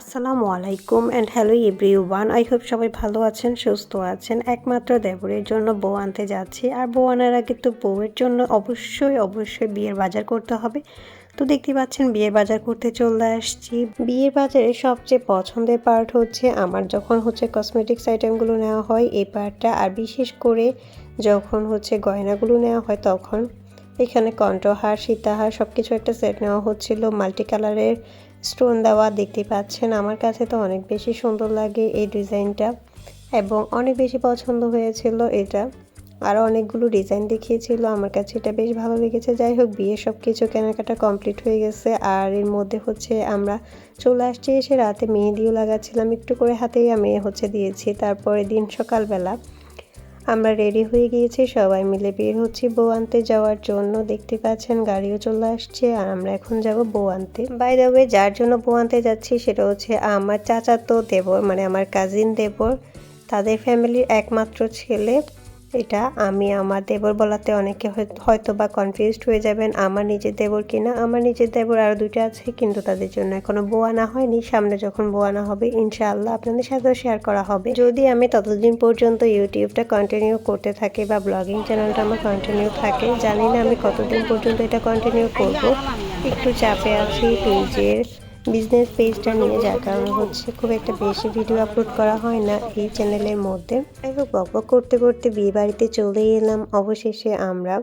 আসসালামু আলাইকুম and hello everyone I hope সবাই ভালো আছেন, সুস্থ আছেন। একমাত্র দেবরের জন্য বউ আনতে যাচ্ছি। আর বউ আনার আগে তো বউয়ের জন্য অবশ্যই অবশ্যই বিয়ের বাজার করতে হবে। তো দেখতে পাচ্ছেন, বিয়ের বাজার করতে চলে আসছি। বিয়ের বাজারে সবচেয়ে পছন্দের পার্ট হচ্ছে আমার যখন হচ্ছে কসমেটিক্স আইটেমগুলো নেওয়া হয়, এই পার্টটা আর বিশেষ করে যখন হচ্ছে গয়নাগুলো নেওয়া হয়, তখন এখানে কণ্ঠহার সীতাহার সব কিছু একটা সেট নেওয়া হচ্ছিল। মাল্টি কালারের স্টোন দেওয়া দেখতে পাচ্ছেন। আমার কাছে তো অনেক বেশি সুন্দর লাগে এই ডিজাইনটা এবং অনেক বেশি পছন্দ হয়েছিল এটা। আরও অনেকগুলো ডিজাইন দেখিয়েছিল, আমার কাছে এটা বেশ ভালো লেগেছে। যাই হোক, বিয়ে সব কিছু কেনাকাটা কমপ্লিট হয়ে গেছে আর এর মধ্যে হচ্ছে আমরা চলে আসছি এসে রাতে মেহেদিও লাগাচ্ছিলাম, একটু করে হাতেই আমি হচ্ছে দিয়েছি। তারপরে দিন সকালবেলা আমরা রেডি হয়ে গিয়েছি, সবাই মিলে বের হচ্ছি বউ আনতে যাওয়ার জন্য। দেখতে পাচ্ছেন গাড়িও চলে আসছে আর আমরা এখন যাব বউ আনতে বাই দ্য ওয়ে যার জন্য বউ আনতে যাচ্ছি সেটা হচ্ছে আমার চাচাতো দেবর মানে আমার কাজিন দেবর। তাদের ফ্যামিলির একমাত্র ছেলে। এটা আমি আমার দেবর বলাতে অনেকে হয়- হয়তো বা কনফিউজড হয়ে যাবেন, আমার নিজের দেবর কিনা? আমার নিজের দেবর আরও দুটো আছে, কিন্তু তাদের জন্য এখনও বউ আনা হয়নি। সামনে যখন বউ আনা হবে, ইনশাআল্লাহ আপনাদের সাথেও শেয়ার করা হবে। যদি আমি ততদিন পর্যন্ত ইউটিউবটা কন্টিনিউ করতে থাকি বা ব্লগিং চ্যানেলটা আমার কন্টিনিউ থাকে, জানি না আমি কতদিন পর্যন্ত এটা কন্টিনিউ করব। একটু চাপে আছি পেজের বিজনেস পেজটা নিয়ে, যার কারণে হচ্ছে খুব একটা বেশি ভিডিও আপলোড করা হয় না এই চ্যানেলের মধ্যে। হোক, বক বক করতে করতে বিয়ে বাড়িতে চলে এলাম। অবশেষে আমরা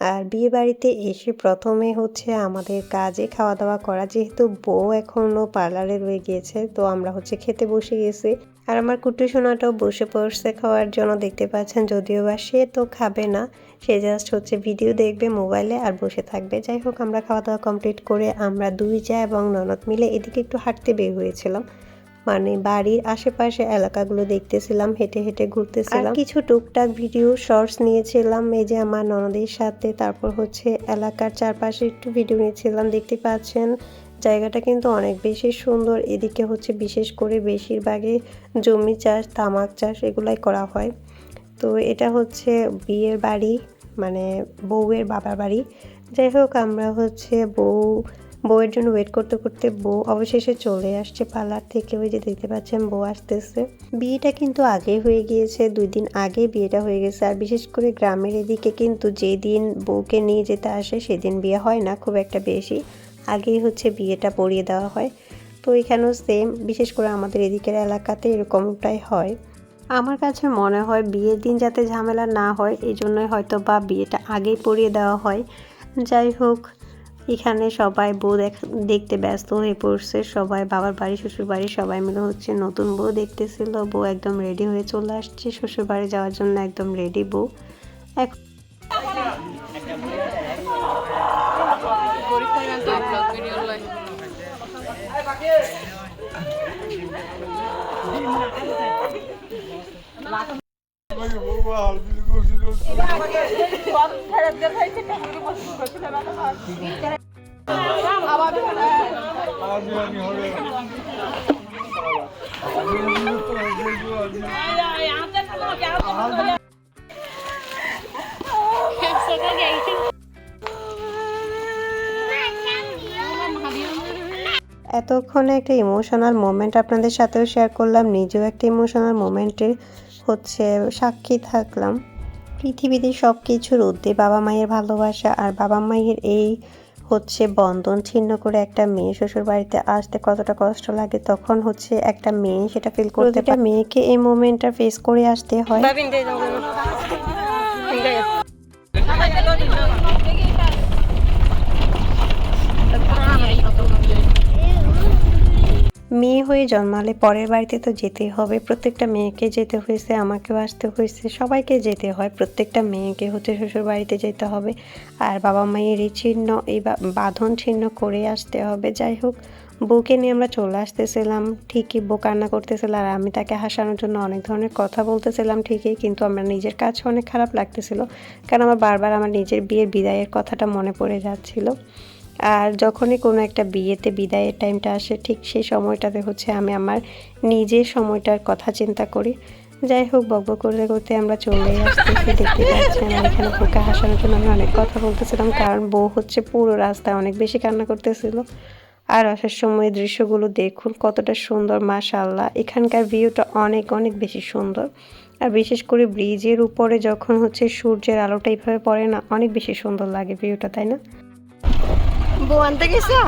আর বিয়ে বাড়িতে এসে প্রথমে হচ্ছে আমাদের কাজে খাওয়া দাওয়া করা, যেহেতু বউ এখনও পার্লারে রয়ে গিয়েছে, তো আমরা হচ্ছে খেতে বসে গেছি। আর আমার কুটু সোনাটাও বসে পড়ছে খাওয়ার জন্য, দেখতে পাচ্ছেন, যদিও বা সে তো খাবে না। সে জাস্ট হচ্ছে ভিডিও দেখবে মোবাইলে আর বসে থাকবে। যাই হোক, আমরা খাওয়া দাওয়া কমপ্লিট করে আমরা দুই যা এবং ননদ মিলে এদিকে একটু হাঁটতে বের হয়েছিলাম। মানে বাড়ির আশেপাশে এলাকাগুলো দেখতেছিলাম, হেঁটে হেঁটে ঘুরতেছিলাম। কিছু টুকটাক ভিডিও শর্টস নিয়েছিলাম, এই যে আমার ননদের সাথে, তারপর হচ্ছে এলাকার চারপাশে একটু ভিডিও নিয়েছিলাম, দেখতে পাচ্ছেন। জায়গাটা কিন্তু অনেক বেশি সুন্দর। এদিকে হচ্ছে বিশেষ করে বেশিরভাগই জমি চাষ, তামাক চাষ এগুলাই করা হয়। তো এটা হচ্ছে বিয়ের বাড়ি মানে বউয়ের বাবার বাড়ি। যাই হোক, আমরা হচ্ছে বউ, বউয়ের জন্য ওয়েট করতে করতে বউ অবশেষে চলে আসছে পার্লার থেকে। ওই যে দেখতে পাচ্ছেন, বউ আসতেছে। বিয়েটা কিন্তু আগে হয়ে গিয়েছে, দুই দিন আগে বিয়েটা হয়ে গেছে। আর বিশেষ করে গ্রামের এদিকে কিন্তু যেদিন বউকে নিয়ে যেতে আসে, সেদিন বিয়ে হয় না, খুব একটা বেশি। আগেই হচ্ছে বিয়েটা পড়িয়ে দেওয়া হয়। তো এখানেও সেম বিশেষ করে আমাদের এদিকের এলাকাতে এরকমটাই হয়। আমার কাছে মনে হয় বিয়ের দিন যাতে ঝামেলা না হয়, এই জন্যই হয়তো বা বিয়েটা আগেই পড়িয়ে দেওয়া হয়। যাই হোক, এখানে সবাই বউ দেখ- দেখতে ব্যস্ত হয়ে পড়ছে। সবাই বাবার বাড়ি, শ্বশুর বাড়ি, সবাই মিলে হচ্ছে নতুন বউ দেখতেছিল। বউ একদম রেডি হয়ে চলে আসছে। শ্বশুর বাড়ি যাওয়ার জন্য একদম রেডি বউ। এখন এতক্ষণে একটা ইমোশনাল মোমেন্ট আপনাদের সাথেও শেয়ার করলাম। নিজেও একটা ইমোশনাল মোমেন্টের হচ্ছে সাক্ষী থাকলাম। পৃথিবীতে সব কিছুর ঊর্ধ্বে বাবা মায়ের ভালোবাসা আর বাবা মায়ের এই হচ্ছে বন্ধন ছিন্ন করে একটা মেয়ে শ্বশুর বাড়িতে আসতে কতটা কষ্ট লাগে তখন হচ্ছে একটা মেয়ে সেটা ফিল করতে একটা মেয়েকে এই মোমেন্টটা ফেস করে আসতে হয়। মেয়ে হয়ে জন্মালে পরের বাড়িতে তো যেতেই হবে। প্রত্যেকটা মেয়েকে যেতে হয়েছে, আমাকেও আসতে হয়েছে, সবাইকে যেতে হয়। প্রত্যেকটা মেয়েকে হচ্ছে শ্বশুর বাড়িতে যেতে হবে আর বাবা মায়ের এই চিহ্ন, এই বাঁধন ছিন্ন করে আসতে হবে। যাই হোক, বউকে নিয়ে আমরা চলে আসতেছিলাম, ঠিকই বউ কান্না করতেছিল আর আমি তাকে হাসানোর জন্য অনেক ধরনের কথা বলতেছিলাম ঠিকই, কিন্তু আমার নিজের কাছে অনেক খারাপ লাগতেছিল। কারণ আমার বারবার আমার নিজের বিয়ের বিদায়ের কথাটা মনে পড়ে যাচ্ছিল। আর যখনই কোনো একটা বিয়েতে, বিদায়ের টাইমটা আসে, ঠিক সেই সময়টাতে হচ্ছে আমি আমার নিজের সময়টার কথা চিন্তা করি। যাই হোক বকবক করতে করতে আমরা চলে আসতেছি, দেখতে পাচ্ছেন এখানে বুকে হাসানোর জন্য আমি অনেক কথা বলতেছিলাম, কারণ বউ হচ্ছে পুরো রাস্তায় অনেক বেশি কান্না করতেছিল। আর আসার সময় দৃশ্যগুলো দেখুন, কতটা সুন্দর, মাশাআল্লাহ। এখানকার ভিউটা অনেক অনেক বেশি সুন্দর। আর বিশেষ করে ব্রিজের উপরে যখন হচ্ছে সূর্যের আলোটা এইভাবে পড়ে না, অনেক বেশি সুন্দর লাগে ভিউটা, তাই না? বউ আনতে গেছো?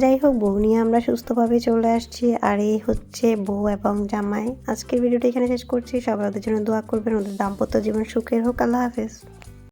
যাই হোক, বউ নিয়ে আমরা সুস্থভাবে চলে আসছি। আর এই হচ্ছে বউ এবং জামাই। আজকের ভিডিওটা এখানে শেষ করছি। সবাই ওদের জন্য দোয়া করবেন। ওদের দাম্পত্য জীবন সুখের হোক। আল্লাহ হাফেজ।